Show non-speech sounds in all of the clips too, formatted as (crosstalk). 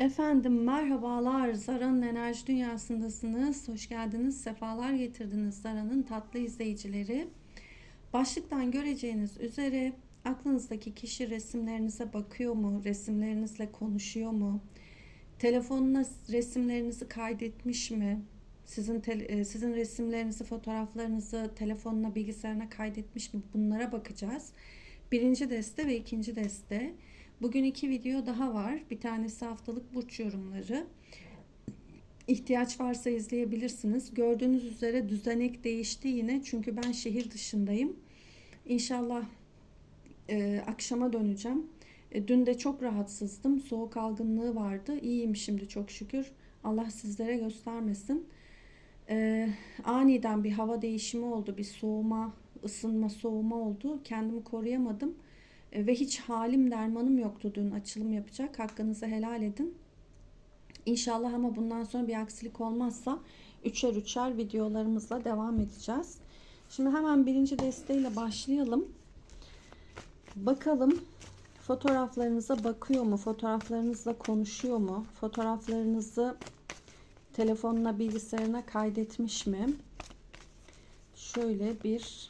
Efendim merhabalar Zara'nın enerji dünyasındasınız. Hoş geldiniz, sefalar getirdiniz Zara'nın tatlı izleyicileri. Başlıktan göreceğiniz üzere aklınızdaki kişi resimlerinize bakıyor mu? Resimlerinizle konuşuyor mu? Telefonuna resimlerinizi kaydetmiş mi? Sizin e, sizin resimlerinizi, fotoğraflarınızı telefonuna, bilgisayarına kaydetmiş mi? Bunlara bakacağız. Birinci deste ve ikinci deste. Bugün iki video daha var. Bir tanesi haftalık burç yorumları. İhtiyaç varsa izleyebilirsiniz. Gördüğünüz üzere düzenek değişti yine. Çünkü ben şehir dışındayım. İnşallah e, akşama döneceğim. E, dün de çok rahatsızdım. Soğuk algınlığı vardı. İyiyim şimdi çok şükür. Allah sizlere göstermesin. E, aniden bir hava değişimi oldu. Bir soğuma, ısınma, soğuma oldu. Kendimi koruyamadım. Ve hiç halim dermanım yoktu dün açılım yapacak. Hakkınızı helal edin. İnşallah ama bundan sonra bir aksilik olmazsa üçer üçer videolarımızla devam edeceğiz. Şimdi hemen birinci desteğiyle başlayalım. Bakalım fotoğraflarınıza bakıyor mu? Fotoğraflarınızla konuşuyor mu? Fotoğraflarınızı telefonuna, bilgisayarına kaydetmiş mi? Şöyle bir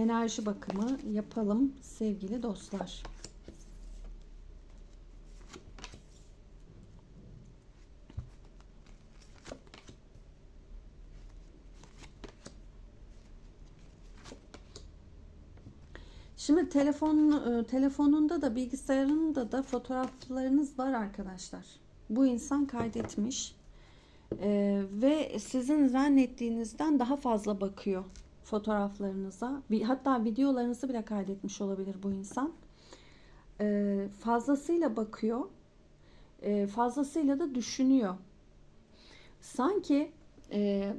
enerji bakımı yapalım sevgili dostlar. Şimdi telefon e, telefonunda da bilgisayarında da fotoğraflarınız var arkadaşlar. Bu insan kaydetmiş Ee, ve sizin zannettiğinizden daha fazla bakıyor fotoğraflarınıza. Hatta videolarınızı bile kaydetmiş olabilir bu insan. Ee, fazlasıyla bakıyor, ee, fazlasıyla da düşünüyor. Sanki e,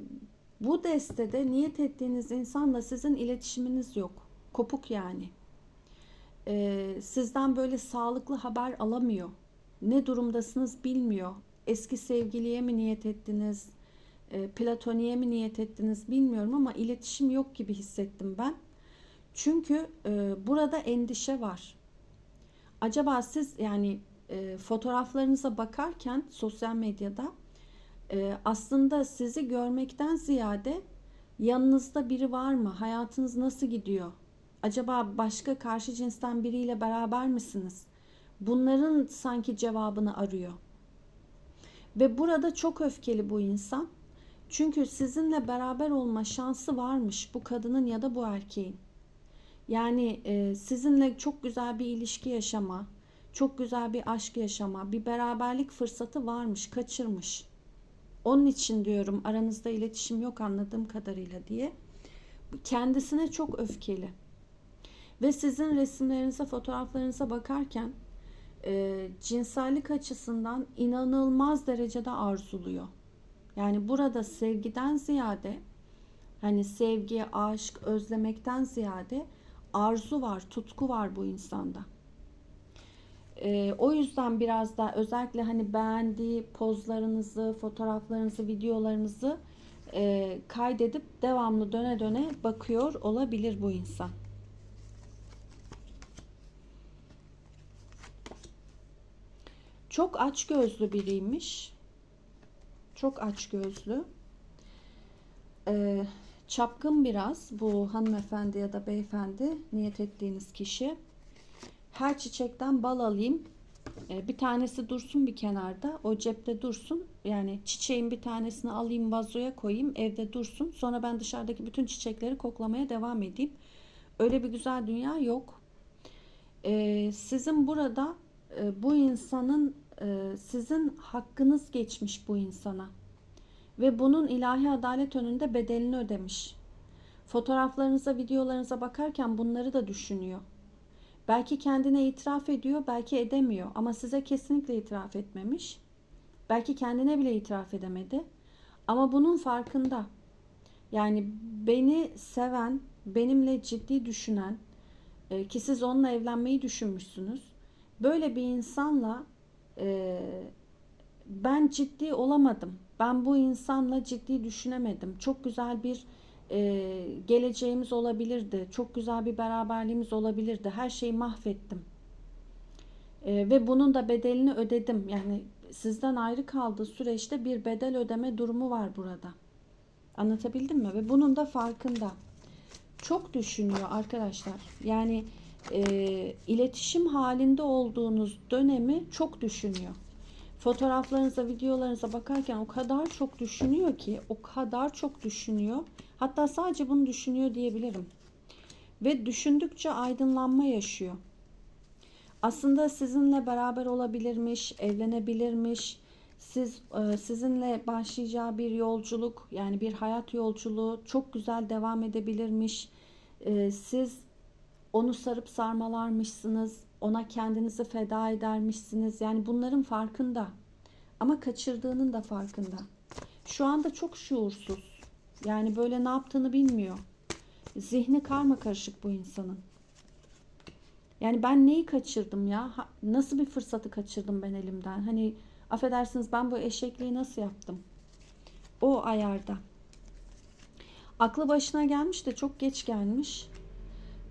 bu destede niyet ettiğiniz insanla sizin iletişiminiz yok. Kopuk yani. Ee, sizden böyle sağlıklı haber alamıyor. Ne durumdasınız bilmiyor. Eski sevgiliye mi niyet ettiniz? E, platoniye mi niyet ettiniz bilmiyorum ama iletişim yok gibi hissettim ben. Çünkü e, burada endişe var. Acaba siz yani e, fotoğraflarınıza bakarken sosyal medyada e, aslında sizi görmekten ziyade yanınızda biri var mı? Hayatınız nasıl gidiyor? Acaba başka karşı cinsten biriyle beraber misiniz? Bunların sanki cevabını arıyor. Ve burada çok öfkeli bu insan. Çünkü sizinle beraber olma şansı varmış bu kadının ya da bu erkeğin. Yani e, sizinle çok güzel bir ilişki yaşama, çok güzel bir aşk yaşama, bir beraberlik fırsatı varmış, kaçırmış. Onun için diyorum aranızda iletişim yok anladığım kadarıyla diye. Kendisine çok öfkeli. Ve sizin resimlerinize, fotoğraflarınıza bakarken e, cinsellik açısından inanılmaz derecede arzuluyor. Yani burada sevgiden ziyade hani sevgi, aşk, özlemekten ziyade arzu var, tutku var bu insanda. Ee, o yüzden biraz da özellikle hani beğendiği pozlarınızı, fotoğraflarınızı, videolarınızı e, kaydedip devamlı döne döne bakıyor olabilir bu insan. Çok aç gözlü biriymiş. Çok aç gözlü. Ee, çapkın biraz bu hanımefendi ya da beyefendi niyet ettiğiniz kişi. Her çiçekten bal alayım. Ee, bir tanesi dursun bir kenarda. O cepte dursun. Yani çiçeğin bir tanesini alayım vazoya koyayım. Evde dursun. Sonra ben dışarıdaki bütün çiçekleri koklamaya devam edeyim. Öyle bir güzel dünya yok. Ee, sizin burada e, bu insanın e, sizin hakkınız geçmiş bu insana ve bunun ilahi adalet önünde bedelini ödemiş. Fotoğraflarınıza, videolarınıza bakarken bunları da düşünüyor. Belki kendine itiraf ediyor, belki edemiyor ama size kesinlikle itiraf etmemiş. Belki kendine bile itiraf edemedi. Ama bunun farkında. Yani beni seven, benimle ciddi düşünen e, ki siz onunla evlenmeyi düşünmüşsünüz. Böyle bir insanla e, ben ciddi olamadım. Ben bu insanla ciddi düşünemedim. Çok güzel bir e, geleceğimiz olabilirdi. Çok güzel bir beraberliğimiz olabilirdi. Her şeyi mahvettim. E, ve bunun da bedelini ödedim. Yani sizden ayrı kaldığı süreçte bir bedel ödeme durumu var burada. Anlatabildim mi? Ve bunun da farkında. Çok düşünüyor arkadaşlar. Yani e, iletişim halinde olduğunuz dönemi çok düşünüyor. Fotoğraflarınıza, videolarınıza bakarken o kadar çok düşünüyor ki, o kadar çok düşünüyor. Hatta sadece bunu düşünüyor diyebilirim. Ve düşündükçe aydınlanma yaşıyor. Aslında sizinle beraber olabilirmiş, evlenebilirmiş. Siz e, sizinle başlayacağı bir yolculuk, yani bir hayat yolculuğu çok güzel devam edebilirmiş. E, siz onu sarıp sarmalarmışsınız, ona kendinizi feda edermişsiniz. Yani bunların farkında. Ama kaçırdığının da farkında. Şu anda çok şuursuz. Yani böyle ne yaptığını bilmiyor. Zihni karma karışık bu insanın. Yani ben neyi kaçırdım ya? Nasıl bir fırsatı kaçırdım ben elimden? Hani affedersiniz ben bu eşekliği nasıl yaptım? O ayarda. Aklı başına gelmiş de çok geç gelmiş.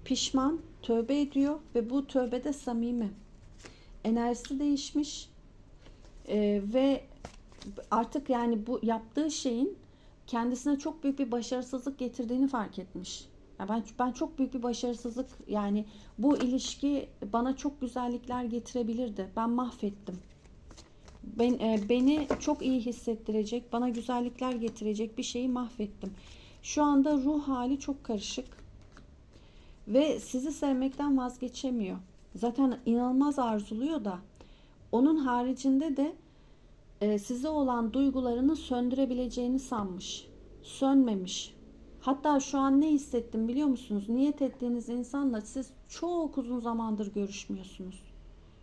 Pişman, tövbe ediyor ve bu tövbe de samimi. Enerjisi değişmiş. Ee, ve artık yani bu yaptığı şeyin kendisine çok büyük bir başarısızlık getirdiğini fark etmiş. Ya ben ben çok büyük bir başarısızlık yani bu ilişki bana çok güzellikler getirebilirdi. Ben mahvettim. Ben e, beni çok iyi hissettirecek, bana güzellikler getirecek bir şeyi mahvettim. Şu anda ruh hali çok karışık ve sizi sevmekten vazgeçemiyor. Zaten inanılmaz arzuluyor da onun haricinde de e, size olan duygularını söndürebileceğini sanmış. Sönmemiş. Hatta şu an ne hissettim biliyor musunuz? Niyet ettiğiniz insanla siz çok uzun zamandır görüşmüyorsunuz.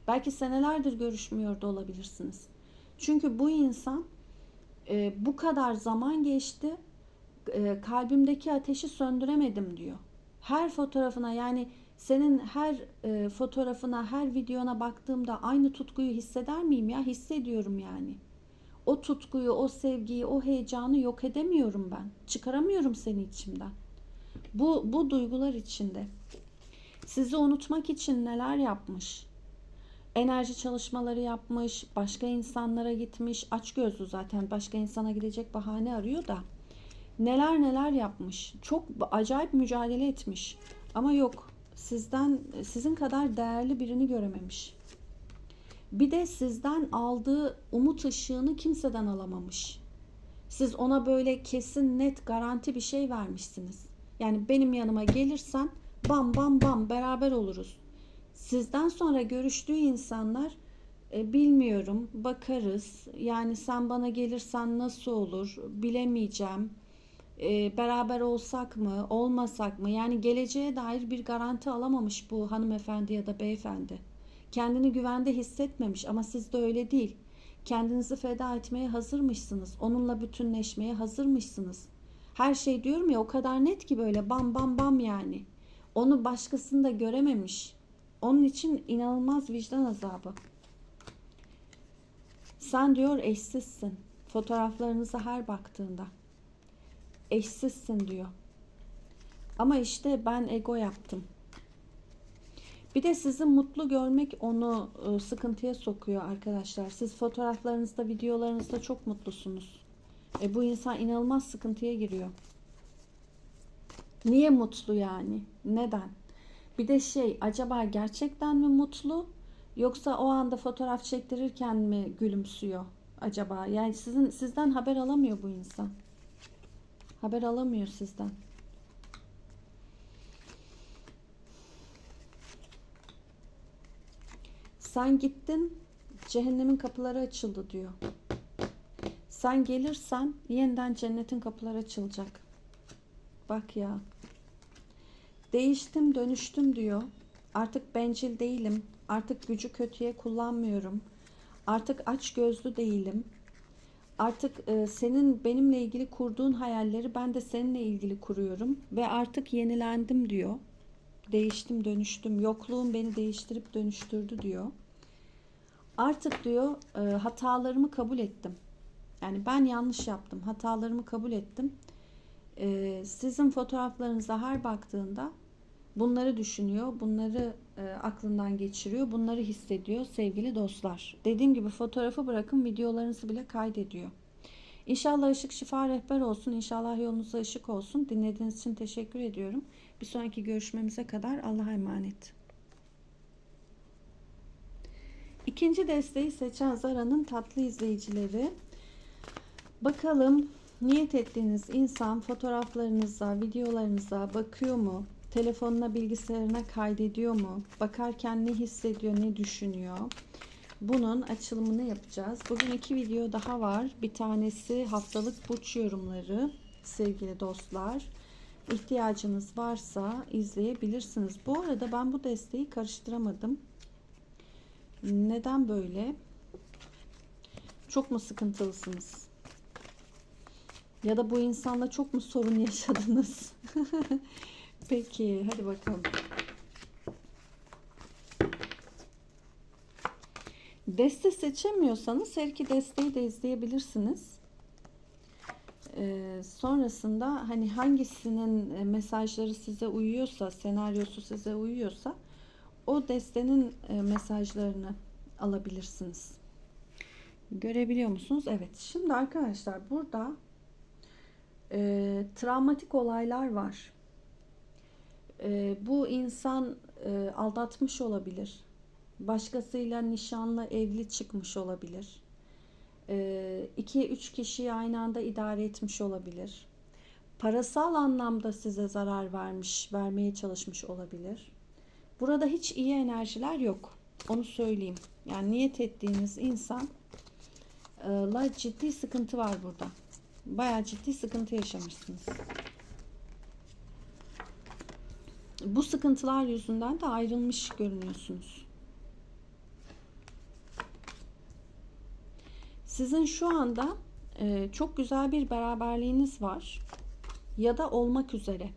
Belki senelerdir görüşmüyor da olabilirsiniz. Çünkü bu insan e, bu kadar zaman geçti, e, kalbimdeki ateşi söndüremedim diyor. Her fotoğrafına yani senin her e, fotoğrafına, her videona baktığımda aynı tutkuyu hisseder miyim ya? Hissediyorum yani. O tutkuyu, o sevgiyi, o heyecanı yok edemiyorum ben. Çıkaramıyorum seni içimden. Bu bu duygular içinde. Sizi unutmak için neler yapmış? Enerji çalışmaları yapmış, başka insanlara gitmiş. Aç gözlü zaten başka insana gidecek bahane arıyor da. Neler neler yapmış. Çok acayip mücadele etmiş. Ama yok. Sizden sizin kadar değerli birini görememiş. Bir de sizden aldığı umut ışığını kimseden alamamış. Siz ona böyle kesin net garanti bir şey vermişsiniz. Yani benim yanıma gelirsen bam bam bam beraber oluruz. Sizden sonra görüştüğü insanlar e, bilmiyorum bakarız. Yani sen bana gelirsen nasıl olur bilemeyeceğim. E, beraber olsak mı olmasak mı? Yani geleceğe dair bir garanti alamamış bu hanımefendi ya da beyefendi. Kendini güvende hissetmemiş ama siz de öyle değil. Kendinizi feda etmeye hazırmışsınız. Onunla bütünleşmeye hazırmışsınız. Her şey diyorum ya o kadar net ki böyle bam bam bam yani. Onu başkasında görememiş. Onun için inanılmaz vicdan azabı. Sen diyor eşsizsin. Fotoğraflarınıza her baktığında. Eşsizsin diyor. Ama işte ben ego yaptım. Bir de sizi mutlu görmek onu e, sıkıntıya sokuyor arkadaşlar. Siz fotoğraflarınızda, videolarınızda çok mutlusunuz. E, bu insan inanılmaz sıkıntıya giriyor. Niye mutlu yani? Neden? Bir de şey, acaba gerçekten mi mutlu? Yoksa o anda fotoğraf çektirirken mi gülümsüyor acaba? Yani sizin sizden haber alamıyor bu insan. Haber alamıyor sizden. Sen gittin, cehennemin kapıları açıldı diyor. Sen gelirsen yeniden cennetin kapıları açılacak. Bak ya. Değiştim, dönüştüm diyor. Artık bencil değilim. Artık gücü kötüye kullanmıyorum. Artık aç gözlü değilim. Artık e, senin benimle ilgili kurduğun hayalleri ben de seninle ilgili kuruyorum ve artık yenilendim diyor. Değiştim, dönüştüm. Yokluğum beni değiştirip dönüştürdü diyor. Artık diyor e, hatalarımı kabul ettim. Yani ben yanlış yaptım. Hatalarımı kabul ettim. E, sizin fotoğraflarınıza her baktığında Bunları düşünüyor, bunları e, aklından geçiriyor, bunları hissediyor sevgili dostlar. Dediğim gibi fotoğrafı bırakın videolarınızı bile kaydediyor. İnşallah ışık şifa rehber olsun. İnşallah yolunuza ışık olsun. Dinlediğiniz için teşekkür ediyorum. Bir sonraki görüşmemize kadar Allah'a emanet. İkinci desteği seçen Zara'nın tatlı izleyicileri. Bakalım niyet ettiğiniz insan fotoğraflarınıza, videolarınıza bakıyor mu? Telefonuna, bilgisayarına kaydediyor mu? Bakarken ne hissediyor, ne düşünüyor? Bunun açılımını yapacağız. Bugün iki video daha var. Bir tanesi haftalık burç yorumları sevgili dostlar. İhtiyacınız varsa izleyebilirsiniz. Bu arada ben bu desteği karıştıramadım. Neden böyle? Çok mu sıkıntılısınız? Ya da bu insanla çok mu sorun yaşadınız? (laughs) Peki, hadi bakalım. Deste seçemiyorsanız her iki desteği de izleyebilirsiniz. Ee, sonrasında hani hangisinin e, mesajları size uyuyorsa, senaryosu size uyuyorsa o destenin e, mesajlarını alabilirsiniz. Görebiliyor musunuz? Evet. Şimdi arkadaşlar burada e, travmatik olaylar var. E, bu insan e, aldatmış olabilir. Başkasıyla nişanlı, evli çıkmış olabilir. E, iki, üç kişiyi aynı anda idare etmiş olabilir. Parasal anlamda size zarar vermiş, vermeye çalışmış olabilir. Burada hiç iyi enerjiler yok. Onu söyleyeyim. Yani niyet ettiğiniz insan la ciddi sıkıntı var burada. Bayağı ciddi sıkıntı yaşamışsınız. Bu sıkıntılar yüzünden de ayrılmış görünüyorsunuz. Sizin şu anda e, çok güzel bir beraberliğiniz var ya da olmak üzere.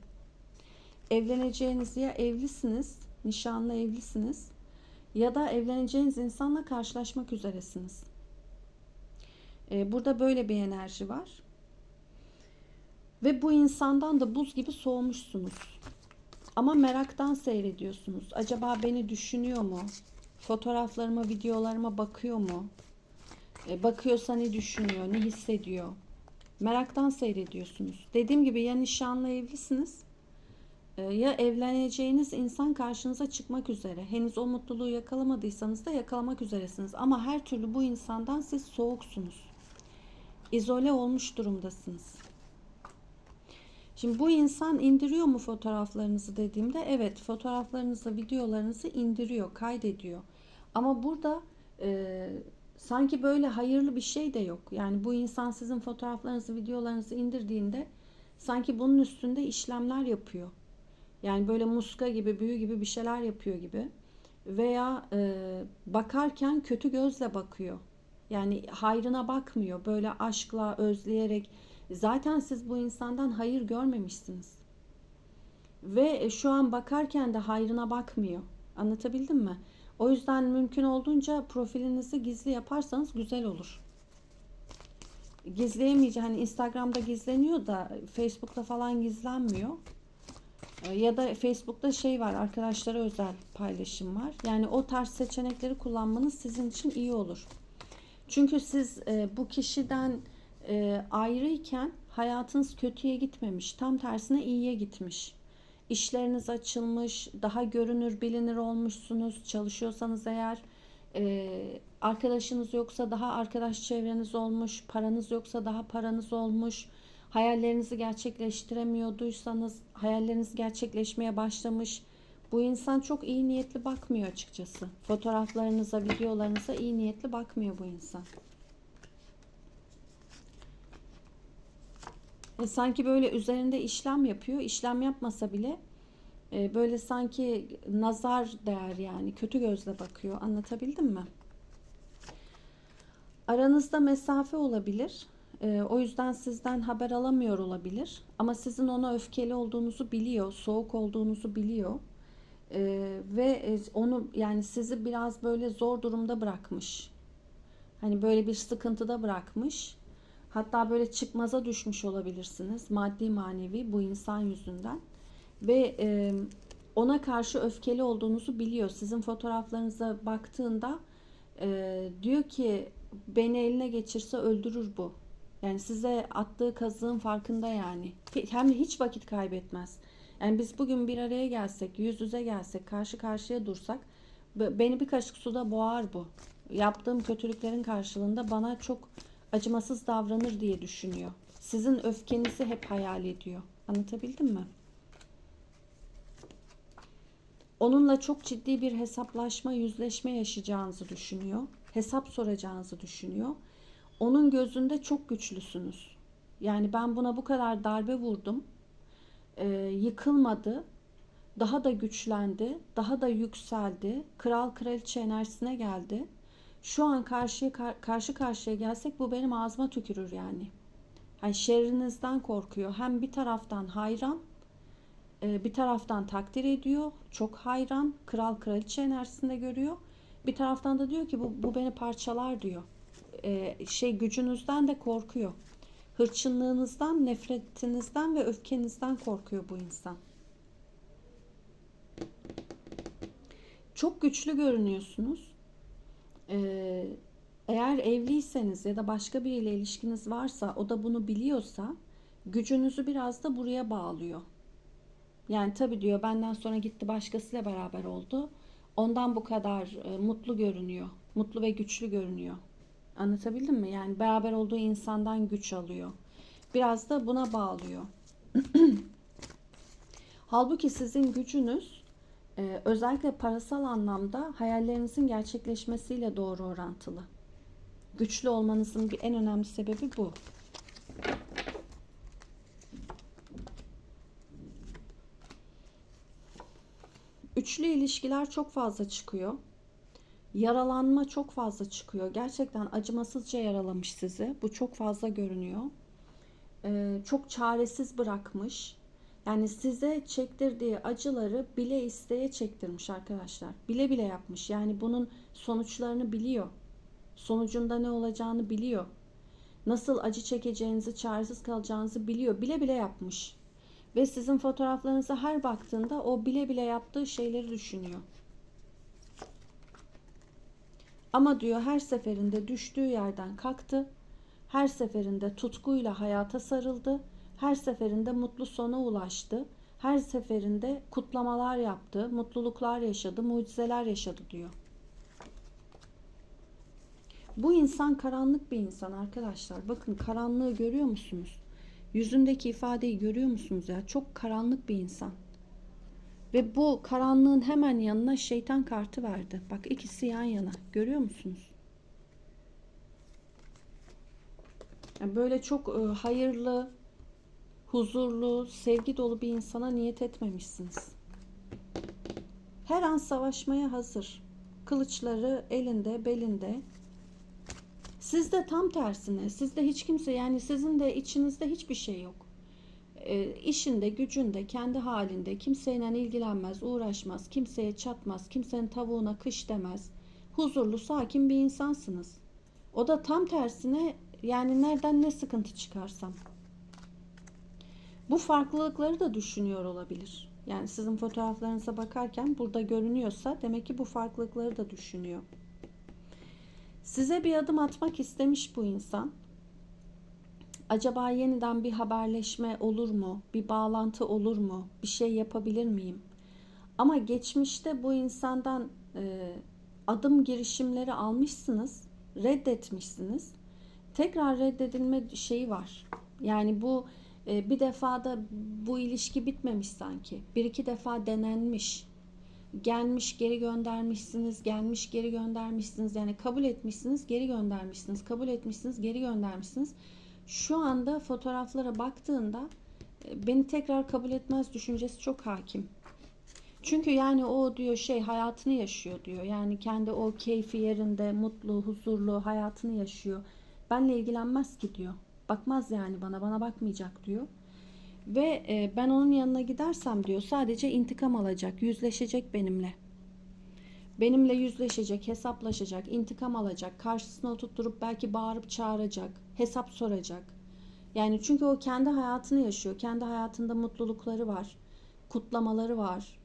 Evleneceğiniz ya evlisiniz, nişanlı evlisiniz ya da evleneceğiniz insanla karşılaşmak üzeresiniz. E, burada böyle bir enerji var. Ve bu insandan da buz gibi soğumuşsunuz. Ama meraktan seyrediyorsunuz. Acaba beni düşünüyor mu? Fotoğraflarıma, videolarıma bakıyor mu? E, bakıyorsa ne düşünüyor, ne hissediyor? Meraktan seyrediyorsunuz. Dediğim gibi ya nişanlı evlisiniz e, ya evleneceğiniz insan karşınıza çıkmak üzere. Henüz o mutluluğu yakalamadıysanız da yakalamak üzeresiniz. Ama her türlü bu insandan siz soğuksunuz. İzole olmuş durumdasınız. Şimdi bu insan indiriyor mu fotoğraflarınızı dediğimde evet fotoğraflarınızı, videolarınızı indiriyor, kaydediyor. Ama burada e, sanki böyle hayırlı bir şey de yok. Yani bu insan sizin fotoğraflarınızı, videolarınızı indirdiğinde sanki bunun üstünde işlemler yapıyor. Yani böyle muska gibi, büyü gibi bir şeyler yapıyor gibi. Veya e, bakarken kötü gözle bakıyor. Yani hayrına bakmıyor. Böyle aşkla, özleyerek. Zaten siz bu insandan hayır görmemişsiniz. Ve şu an bakarken de hayrına bakmıyor. Anlatabildim mi? O yüzden mümkün olduğunca profilinizi gizli yaparsanız güzel olur. Gizleyemeyeceğim. Hani Instagram'da gizleniyor da Facebook'ta falan gizlenmiyor. Ya da Facebook'ta şey var arkadaşlara özel paylaşım var. Yani o tarz seçenekleri kullanmanız sizin için iyi olur. Çünkü siz e, bu kişiden e, ayrıyken hayatınız kötüye gitmemiş. Tam tersine iyiye gitmiş. İşleriniz açılmış, daha görünür bilinir olmuşsunuz. Çalışıyorsanız eğer e, arkadaşınız yoksa daha arkadaş çevreniz olmuş. Paranız yoksa daha paranız olmuş. Hayallerinizi gerçekleştiremiyorduysanız hayalleriniz gerçekleşmeye başlamış. Bu insan çok iyi niyetli bakmıyor açıkçası. Fotoğraflarınıza, videolarınıza iyi niyetli bakmıyor bu insan. E, sanki böyle üzerinde işlem yapıyor. İşlem yapmasa bile e, böyle sanki nazar değer yani kötü gözle bakıyor. Anlatabildim mi? Aranızda mesafe olabilir. E, o yüzden sizden haber alamıyor olabilir. Ama sizin ona öfkeli olduğunuzu biliyor, soğuk olduğunuzu biliyor. E, ve e, onu yani sizi biraz böyle zor durumda bırakmış. Hani böyle bir sıkıntıda bırakmış. Hatta böyle çıkmaza düşmüş olabilirsiniz maddi manevi bu insan yüzünden. Ve e, ona karşı öfkeli olduğunuzu biliyor. Sizin fotoğraflarınıza baktığında e, diyor ki beni eline geçirse öldürür bu. Yani size attığı kazığın farkında yani. Hem hiç vakit kaybetmez. Yani biz bugün bir araya gelsek, yüz yüze gelsek, karşı karşıya dursak be- beni bir kaşık suda boğar bu. Yaptığım kötülüklerin karşılığında bana çok acımasız davranır diye düşünüyor. Sizin öfkenizi hep hayal ediyor. Anlatabildim mi? Onunla çok ciddi bir hesaplaşma, yüzleşme yaşayacağınızı düşünüyor. Hesap soracağınızı düşünüyor. Onun gözünde çok güçlüsünüz. Yani ben buna bu kadar darbe vurdum. Ee, yıkılmadı. Daha da güçlendi. Daha da yükseldi. Kral kraliçe enerjisine geldi. Şu an karşıya kar- karşı karşıya gelsek bu benim ağzıma tükürür yani. Hani şerrinizden korkuyor. Hem bir taraftan hayran, e, bir taraftan takdir ediyor. Çok hayran. Kral kraliçe enerjisinde görüyor. Bir taraftan da diyor ki bu, bu beni parçalar diyor. E, şey gücünüzden de korkuyor. Hırçınlığınızdan, nefretinizden ve öfkenizden korkuyor bu insan. Çok güçlü görünüyorsunuz. Ee, eğer evliyseniz ya da başka biriyle ilişkiniz varsa o da bunu biliyorsa gücünüzü biraz da buraya bağlıyor. Yani tabii diyor benden sonra gitti başkasıyla beraber oldu. Ondan bu kadar e, mutlu görünüyor. Mutlu ve güçlü görünüyor. Anlatabildim mi? Yani beraber olduğu insandan güç alıyor. Biraz da buna bağlıyor. (clears throat) Halbuki sizin gücünüz e, özellikle parasal anlamda hayallerinizin gerçekleşmesiyle doğru orantılı. Güçlü olmanızın bir en önemli sebebi bu. Üçlü ilişkiler çok fazla çıkıyor. Yaralanma çok fazla çıkıyor. Gerçekten acımasızca yaralamış sizi. Bu çok fazla görünüyor. Ee, çok çaresiz bırakmış. Yani size çektirdiği acıları bile isteye çektirmiş arkadaşlar. Bile bile yapmış. Yani bunun sonuçlarını biliyor. Sonucunda ne olacağını biliyor. Nasıl acı çekeceğinizi, çaresiz kalacağınızı biliyor. Bile bile yapmış. Ve sizin fotoğraflarınıza her baktığında o bile bile yaptığı şeyleri düşünüyor. Ama diyor her seferinde düştüğü yerden kalktı. Her seferinde tutkuyla hayata sarıldı. Her seferinde mutlu sona ulaştı. Her seferinde kutlamalar yaptı, mutluluklar yaşadı, mucizeler yaşadı diyor. Bu insan karanlık bir insan arkadaşlar. Bakın karanlığı görüyor musunuz? Yüzündeki ifadeyi görüyor musunuz ya? Çok karanlık bir insan. Ve bu karanlığın hemen yanına şeytan kartı verdi. Bak ikisi yan yana. Görüyor musunuz? Yani böyle çok e, hayırlı, huzurlu, sevgi dolu bir insana niyet etmemişsiniz. Her an savaşmaya hazır. Kılıçları elinde, belinde. Sizde tam tersine. Sizde hiç kimse yani sizin de içinizde hiçbir şey yok. E, işinde, gücünde, kendi halinde kimseyle ilgilenmez, uğraşmaz, kimseye çatmaz, kimsenin tavuğuna kış demez. Huzurlu, sakin bir insansınız. O da tam tersine yani nereden ne sıkıntı çıkarsam. Bu farklılıkları da düşünüyor olabilir. Yani sizin fotoğraflarınıza bakarken burada görünüyorsa demek ki bu farklılıkları da düşünüyor. Size bir adım atmak istemiş bu insan. Acaba yeniden bir haberleşme olur mu? Bir bağlantı olur mu? Bir şey yapabilir miyim? Ama geçmişte bu insandan e, adım girişimleri almışsınız, reddetmişsiniz. Tekrar reddedilme şeyi var. Yani bu e, bir defada bu ilişki bitmemiş sanki. Bir iki defa denenmiş. Gelmiş geri göndermişsiniz, gelmiş geri göndermişsiniz. Yani kabul etmişsiniz, geri göndermişsiniz. Kabul etmişsiniz, geri göndermişsiniz. Şu anda fotoğraflara baktığında e, beni tekrar kabul etmez düşüncesi çok hakim. Çünkü yani o diyor şey hayatını yaşıyor diyor. Yani kendi o keyfi yerinde, mutlu, huzurlu hayatını yaşıyor. Benle ilgilenmez ki diyor. Bakmaz yani bana, bana bakmayacak diyor. Ve e, ben onun yanına gidersem diyor sadece intikam alacak, yüzleşecek benimle. Benimle yüzleşecek, hesaplaşacak, intikam alacak, karşısına oturtturup belki bağırıp çağıracak, hesap soracak. Yani çünkü o kendi hayatını yaşıyor. Kendi hayatında mutlulukları var, kutlamaları var,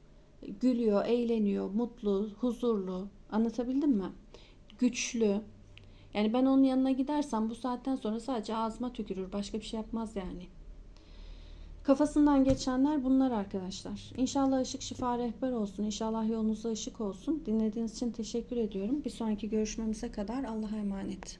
gülüyor, eğleniyor, mutlu, huzurlu. Anlatabildim mi? Güçlü. Yani ben onun yanına gidersem bu saatten sonra sadece ağzıma tükürür. Başka bir şey yapmaz yani. Kafasından geçenler bunlar arkadaşlar. İnşallah ışık şifa rehber olsun. İnşallah yolunuza ışık olsun. Dinlediğiniz için teşekkür ediyorum. Bir sonraki görüşmemize kadar Allah'a emanet.